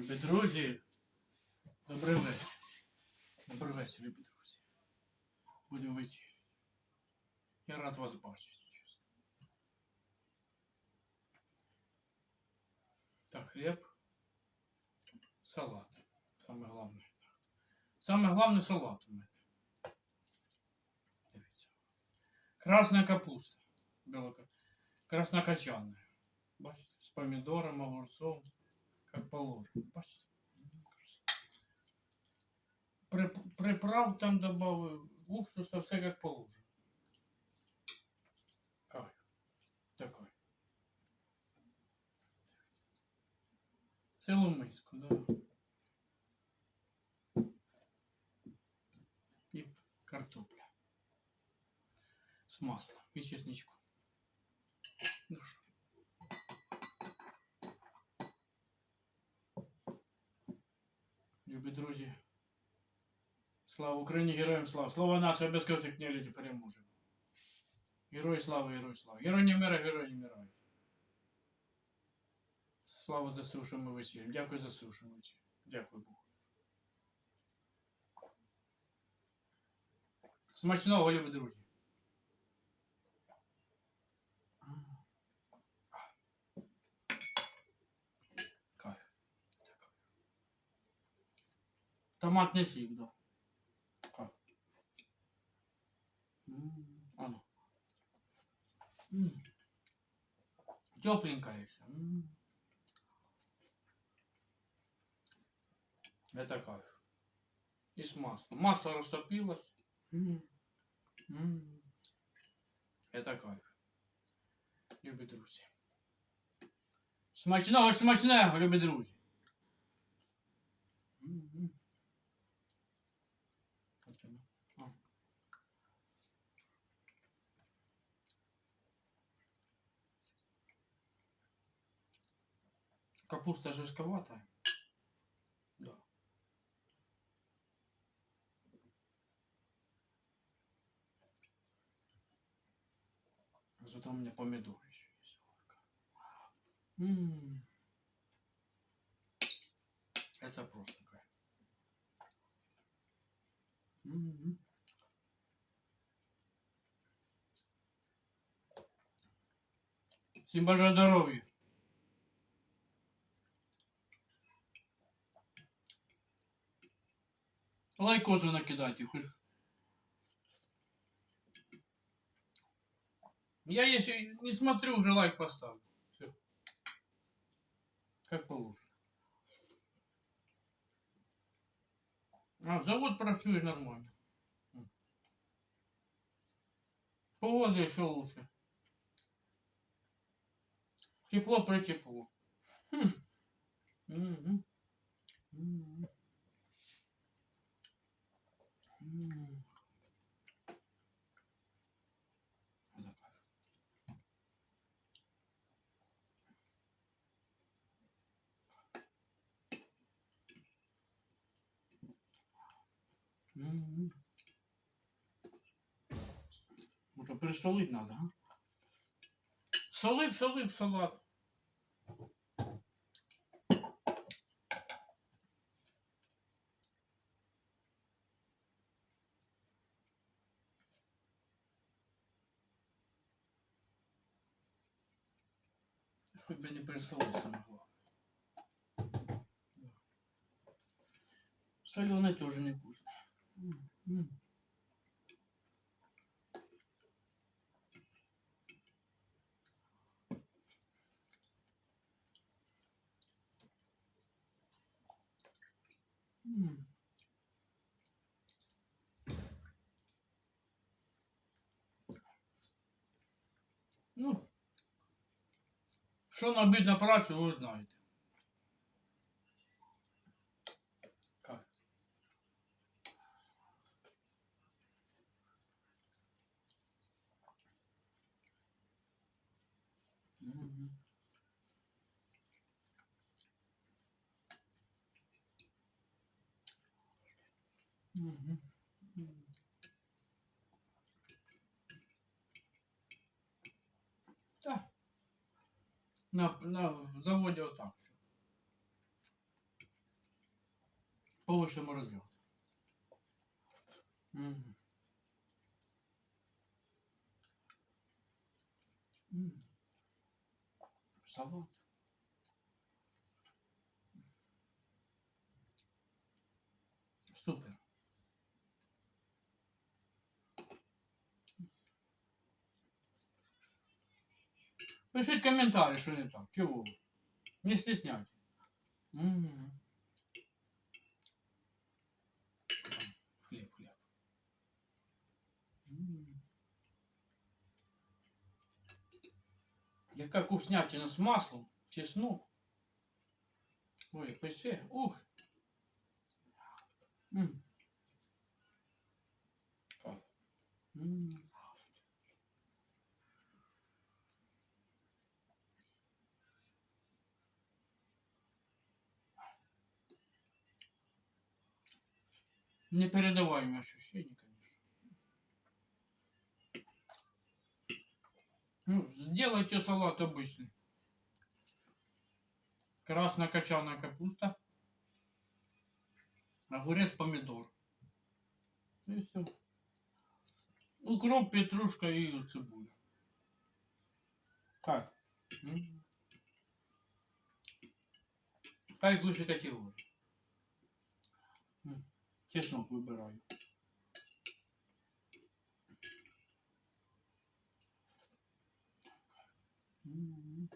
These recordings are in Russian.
Любі друзі, добрий вечір. Добрий вечір, любі друзі. Будемо вечеряти. Я рад вас бачити, чесно. Так, хліб, салат. Саме головне. Саме головне салат у мене. Дивіться. Красна капуста. Белока. Краснокочанная. Бачите? З помідором, огурцом. Как положено. Бачите? При, приправ там добавив, уксуса, все как положено. Кайф. Такой. Цілу миску, да. І картопля. З маслом і чесничком. Ну що? Любі друзі. Слава Україні, героям слава! Слава нації, обов'язково не люди переможемо. Герої слава, герої слава. Герой не мира, герої не мира. Слава за що ми висіємо. Дякую за що ми. Дякую Богу. Смачного, любі друзі. Томатний сік, да. Кайф. М, Оно. М. Тепленькая еще. М. Это кайф. И с маслом. Масло растопилось. М. М. Это кайф. Любі друзі. Смачного, смачного, любі друзі. Капуста жестковатая. Да. Зато у меня помидоры еще есть. М. Это просто кайф. М. Всем бажаю здоровья. Лайкозу накидайте, хоть. Я если не смотрю, уже лайк поставлю. Все. Как положено. А, завод працює нормально. Погода еще лучше. Тепло при тепло. Хм. Мгм. Може присолить надо, а? Солив, солив салат. Хоть бы не пересолить саме головне. Соленый тоже м. М. Ну, що на обід на працю, ви знаєте. Как? Мгм. М. Так. На, на заводі отак. по вищому розряду. Мгм. М. Салат. Пишіть коментарі, що не так. Чого? ви? Не стесняйтесь. М. Хліб, хліб. М. Яка вкуснятина з маслом, чеснок. Ой, пише. Ух. М. Так. Непередаваемые ощущения, конечно. Ну, сделайте салат обычный. Красно-кочанная капуста. Огурец, помидор. И все. Укроп, петрушка и цибуля. Как выше категории. М Чеснок вибираю. М.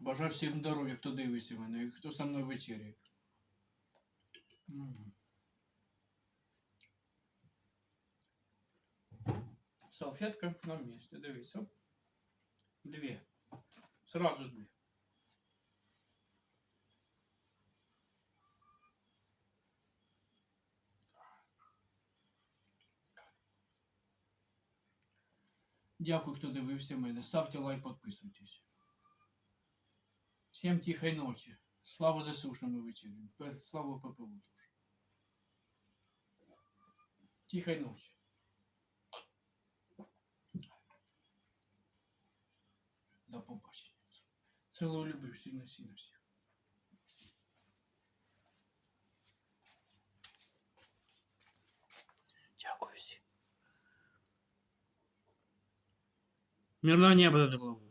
Бажаю всім здоров'я, хто дивиться мене, і хто со мною вечеряє. М. Салфетка на місці, дивіться. оп. Дві. Сразу дві. Дякую, хто дивився мене. Ставте лайк, підписуйтесь. Всім тихої ночі. Слава ЗСУ, що ми вечеряємо. Пе- Слава ППУ теж. Тихої ночі. До побачення. Цілую люблю сильно сильно всіх. Мирного неба над головою.